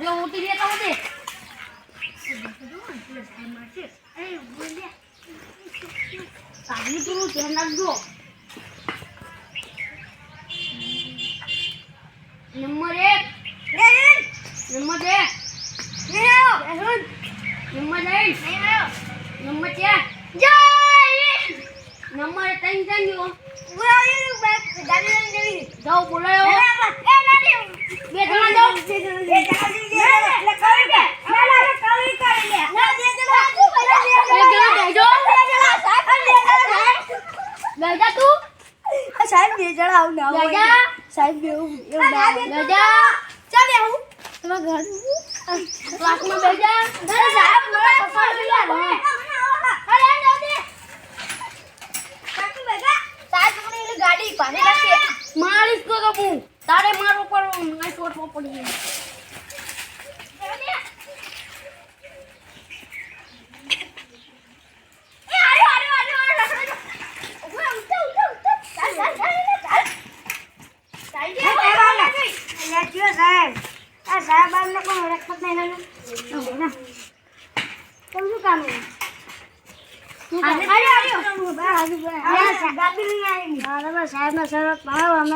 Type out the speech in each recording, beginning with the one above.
જો ઉઠી ગયા તો દે સાબલી પેલું ધ્યાન રાખજો. નંબર એક. નંબર બે. નંબર ત્રણ. નંબર ચાર. નંબર ત્રણ ત્રણ જો બોલાયો બે જણા જાઓ એક જણા બેજો બેજા તું સાહેબ બે જણા આવું ના હોય. બેજા સાહેબ બે એવું એવું ના હોય. બેજા ચાલ આવું. તમારા ઘર. ક્લાસમાં બેજા. અરે સાહેબ મને પકડ યાર અરે આ દે કાકી બેગા સાહેબ મને એની ગાડી રાખશે મારીશ તો તો હું. તારે મારો પર નાઈ છોડવો પડી એ આયો આયો આયો આયો ઊભા ઉઠો ઉઠો ઉઠો ચાલ ચાલ ચાલ ચાલ સાહેબ આ સાહેબ આમને પણ ઓળખત નહીં ના કેમ શું કામ અમે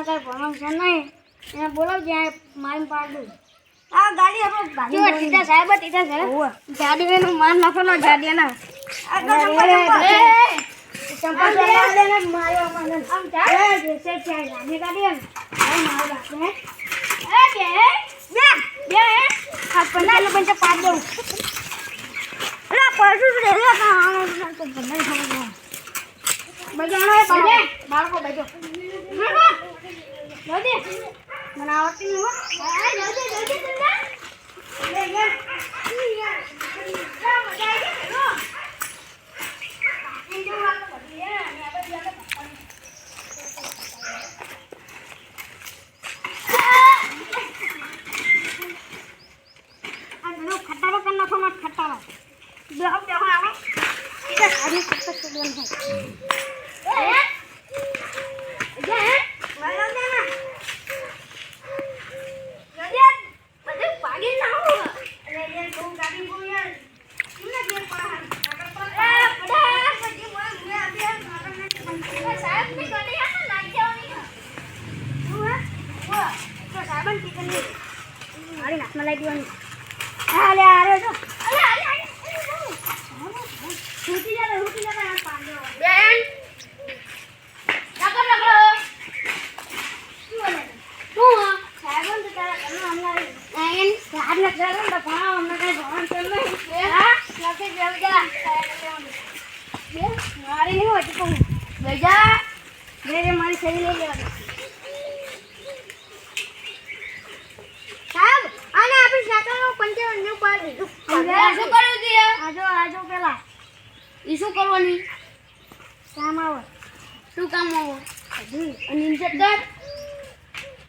કઈ છે નહીં. એને બોલાવજે આ મારી પાડું. આ ગાડી આપણે ભાગી ટીચર સાહેબ ટીચર સાહેબ. ગાડી એનું માર નાખો ના ગાડી ના. મને પંચા દઉં. પરસું રે રે કાણો તો બંને ખબર બજાણો એ બાળકો બજો મને આવડતી નહીં હો જલ્દી જલ્દી લે લે મજા આવી ગઈ ખટારો કરી નાખો ને ખટારો બેહો બેહો આવો એ સારી ખટ્ટર છોડવાનું હોય એ જે વાલો દે ના જલ્દી બધું પાડી નાખો અરે યાર બહુ ગાડી બહુ યાર કેમને કેમ પાડ આગળ પાડ એ પડા પછી મોય મે આપી આગળ ને સાહેબની ગાડી આ લાગી જવાની હું હે ઓ તો મારી નાખમાં લાગી દેવાની અલે અરે જો અલે અલે અલે છૂટી જા છૂટી જા આ પાંડો બેન નકર નકર શું બોલે સાહેબ તો તારા ઘરનો હમણાં એન સાહેબ ને કરે તો ભણાવો અમને કઈ ભણવાનું છે નહીં હા લખી દેવ જા મારી નહીં હોય તો બેજા. રે મારી સહી લઈ લેવાની સાહેબ આને આપણી સાયકલનો પંચાવન ન્યુ પાડ દીધું. શું કરવું છે આજો આજો પેલા. ઈ શું કરવાની? કામ આવો. શું કામ આવો? હજી અને ઇન્જેક્ટ કર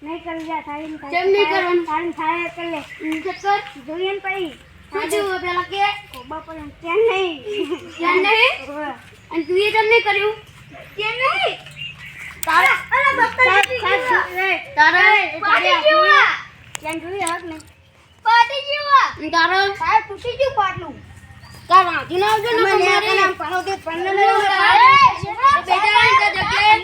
નહીં કરી જા થાય ને કેમ નહીં કરવાનું? ને થાય એ કરી લે ઇન્જેક્ટ કર જોઈએ ને પછી. શું થયું પેલા કે? કોબા પર કેમ નહીં. કેમ નહીં? અને તું એ કેમ નહીં કર્યું? કેમ નહીં. તારા અલા સાહેબ, તારા. તારે. કેમ જોયું હક નહીં. પાટી જીવા. અને સાહેબ તૂટી ગયું પાટલું કા વાંચી ના આવજો ને તમારે આમ પાડો તે પન્ને અરે, બેટા, છે કે-.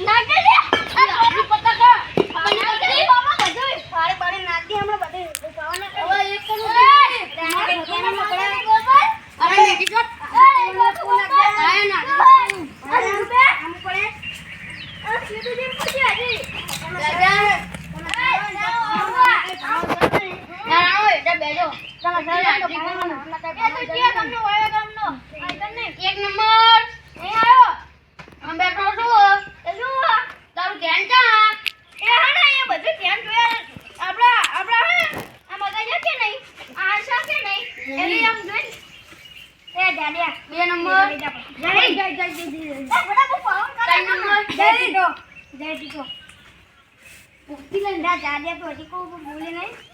નાખી દે. આપણી પતા કર આપણને નાખી દે, નથી. બાબા, બધું પાડી પાડી નાખી દે હમણાં બધુંય. ઉપાડવાના કરે. હવે એક કરું અરે, આને બધુંય પકડાય. અરે મેગી ચોટ અરે, બધું પકડાય. આય ના અરે, આમ બે. આમ પડે. અરે, સીધું જેમ પછી હજી. બેજા અરે, જાઓ, આવવા. નારાણો એટલે બેજો ચાલો, ચાલો, તો ભણવાનું. એ તો જે તમને હોય એ ગામનો. આ તો નહીં. એક નંબર નહીં આવ્યો. આમ બેઠો છું એ શું? તારું ધ્યાન ચા એ હા ને, એ બધું ધ્યાન જોયા. આપણા આપણા હે આ મગજ કે નહીં? આ આશા કે નહીં? એની આમ જોઈ. એ દાદિયા. બે નંબર જય જય જય જય જય. એ બહુ પાવન કરે નંબર. જય દીધો. જય દીધો. ભૂખી લઈને જા, તો હજી કોઈ બોલે નહીં.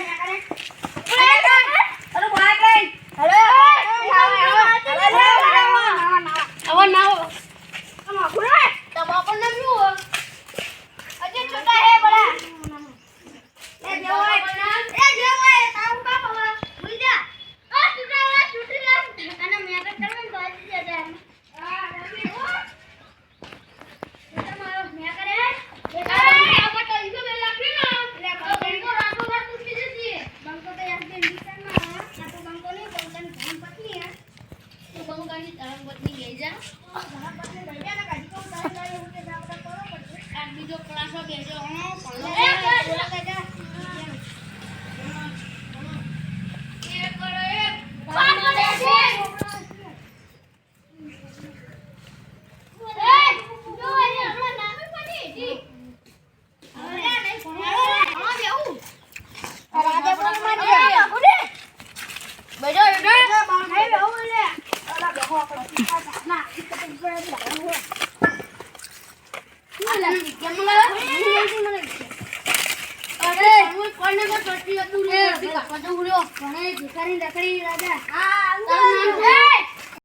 બીજો ક્લાસમાં બેસજો રાજા.